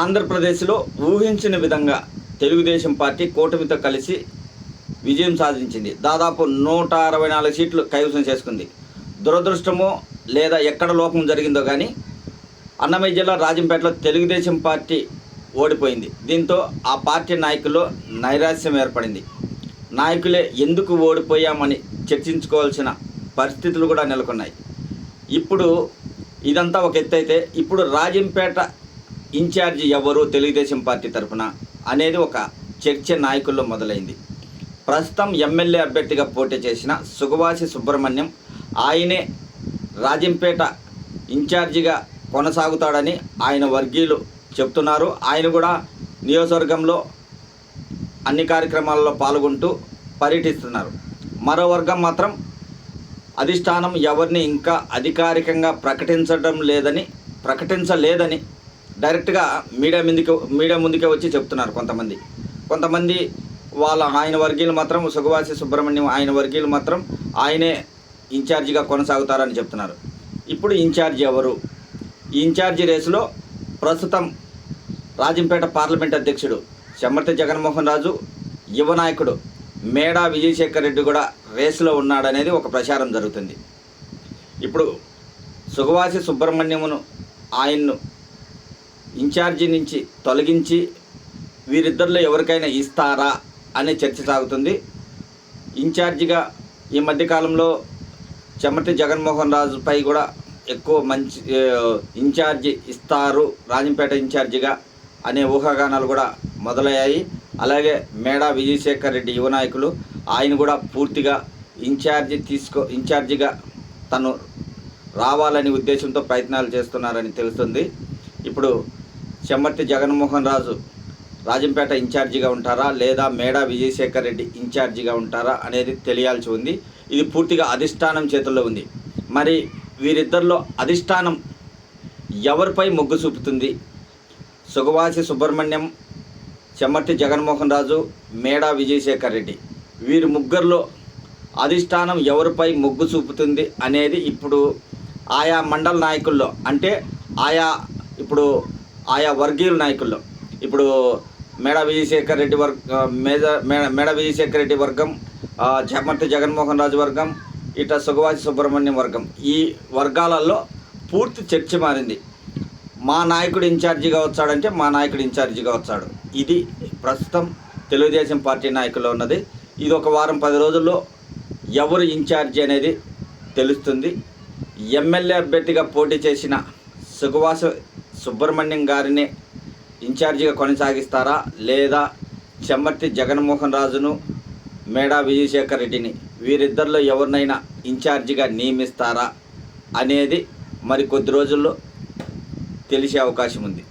ఆంధ్రప్రదేశ్లో ఊహించిన విధంగా తెలుగుదేశం పార్టీ కూటమితో కలిసి విజయం సాధించింది. దాదాపు నూట అరవై నాలుగు సీట్లు కైవసం చేసుకుంది. దురదృష్టమో లేదా ఎక్కడ లోపం జరిగిందో కానీ అన్నమయ్య జిల్లా రాజంపేటలో తెలుగుదేశం పార్టీ ఓడిపోయింది. దీంతో ఆ పార్టీ నాయకుల్లో నైరాశ్యం ఏర్పడింది. నాయకులే ఎందుకు ఓడిపోయామని చర్చించుకోవాల్సిన పరిస్థితులు కూడా నెలకొన్నాయి. ఇప్పుడు ఇదంతా ఒక ఎత్తు అయితే ఇప్పుడు రాజంపేట ఇన్ఛార్జ్ ఎవరు తెలుగుదేశం పార్టీ తరఫున అనేది ఒక చర్చ నాయకుల్లో మొదలైంది. ప్రస్తుతం ఎమ్మెల్యే అభ్యర్థిగా పోటీ చేసిన సుగవాసి సుబ్రహ్మణ్యం ఆయనే రాజంపేట ఇన్ఛార్జిగా కొనసాగుతాడని ఆయన వర్గీయులు చెప్తున్నారు. ఆయన కూడా నియోజకవర్గంలో అన్ని కార్యక్రమాల్లో పాల్గొంటూ పర్యటిస్తున్నారు. మరో వర్గం మాత్రం అధిష్టానం ఎవరిని ఇంకా అధికారికంగా ప్రకటించడం లేదని ప్రకటించలేదని డైరెక్ట్గా మీడియా ముందుకే మీడియా ముందుకే వచ్చి చెప్తున్నారు కొంతమంది. కొంతమంది వాళ్ళ ఆయన వర్గీయులు మాత్రం సుగవాసి సుబ్రహ్మణ్యం ఆయన వర్గీయులు మాత్రం ఆయనే ఇన్ఛార్జిగా కొనసాగుతారని చెప్తున్నారు. ఇప్పుడు ఇన్ఛార్జి ఎవరు? ఇన్ఛార్జి రేసులో ప్రస్తుతం రాజంపేట పార్లమెంట్ అధ్యక్షుడు చెమ్మర్తి జగన్మోహన్ రాజు యువ నాయకుడు మేడా విజయశేఖర్ రెడ్డి కూడా రేసులో ఉన్నాడనేది ఒక ప్రచారం జరుగుతుంది. ఇప్పుడు సుగవాసి సుబ్రహ్మణ్యమును ఆయన్ను ఇన్ఛార్జి నుంచి తొలగించి వీరిద్దరిలో ఎవరికైనా ఇస్తారా అనే చర్చ సాగుతుంది. ఇన్ఛార్జిగా ఈ మధ్యకాలంలో చెమటి జగన్మోహన్ రాజుపై కూడా ఎక్కువ మంచి ఇన్ఛార్జి ఇస్తారు. రాజంపేట ఇన్ఛార్జిగా అనే ఊహాగానాలు కూడా మొదలయ్యాయి. అలాగే మేడా విజయశేఖర్ రెడ్డి యువ నాయకులు ఆయన కూడా పూర్తిగా ఇన్ఛార్జి తీసుకో ఇన్ఛార్జిగా తను రావాలని ఉద్దేశంతో ప్రయత్నాలు చేస్తున్నారని తెలుస్తుంది. ఇప్పుడు చెమ్మర్తి జగన్మోహన్ రాజు రాజంపేట ఇన్ఛార్జిగా ఉంటారా? లేదా మేడా విజయశేఖర్ రెడ్డి ఇన్ఛార్జిగా ఉంటారా? అనేది తెలియాల్సి ఉంది. ఇది పూర్తిగా అధిష్టానం చేతుల్లో ఉంది. మరి వీరిద్దరిలో అధిష్టానం ఎవరిపై మొగ్గు చూపుతుంది? సుగవాసి సుబ్రహ్మణ్యం చెమ్మర్తి జగన్మోహన్ రాజు మేడా విజయశేఖర్ రెడ్డి. వీరి ముగ్గురులో అధిష్టానం ఎవరిపై మొగ్గు చూపుతుంది అనేది ఇప్పుడు ఆయా మండల నాయకుల్లో అంటే ఆయా ఇప్పుడు ఆయా వర్గీయుల నాయకుల్లో. ఇప్పుడు మేడ విజయశేఖర్ రెడ్డి వర్గ మేడ మేడ మేడ విజయశేఖర్ రెడ్డి వర్గం ఆ, జగన్మోహన్ రాజు వర్గం ఇట సుగవాసి సుబ్రహ్మణ్యం వర్గం. ఈ వర్గాలలో పూర్తి చర్చ మారింది. మా నాయకుడు ఇన్ఛార్జిగా వచ్చాడంటే మా నాయకుడు ఇన్ఛార్జిగా వచ్చాడు. ఇది ప్రస్తుతం తెలుగుదేశం పార్టీ నాయకుల్లో ఉన్నది. ఇది ఒక వారం పది రోజుల్లో ఎవరు ఇన్ఛార్జి అనేది తెలుస్తుంది. ఎమ్మెల్యే అభ్యర్థిగా పోటీ చేసిన సుఖవాస సుబ్రహ్మణ్యం గారిని ఇన్ఛార్జిగా కొనసాగిస్తారా? లేదా చెమ్మర్తి జగన్మోహన్ రాజును మేడా విజయశేఖర్ రెడ్డిని వీరిద్దరిలో ఎవరినైనా ఇన్ఛార్జిగా నియమిస్తారా? అనేది మరి కొద్ది రోజుల్లో తెలిసే అవకాశం ఉంది